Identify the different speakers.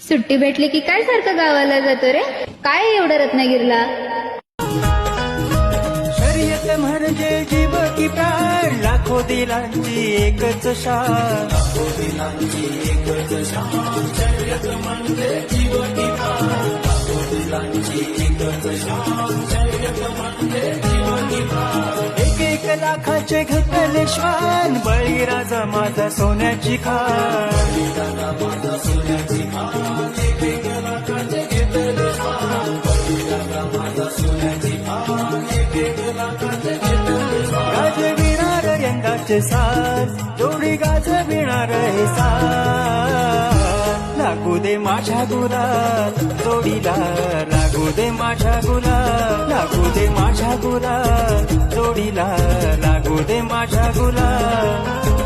Speaker 1: सुट्टी भेटली की काय सारखं गावाला जातो रे? काय एवढं रत्नागिरीला?
Speaker 2: शर्यत म्हणजे जीव की प्राण लाखो दिलांची एकच शान. एक एक लाखाचे घेतले श्वान बळीराजा माझा सोन्याची खान. गाजविणार यंदाचे साज जोडी गाजविणार हे साज लागू दे माझ्या गुलाल जोडीला लागू दे माझ्या गुलाल लागू दे माझ्या गुलाल जोडीला लागू दे माझ्या गुलाल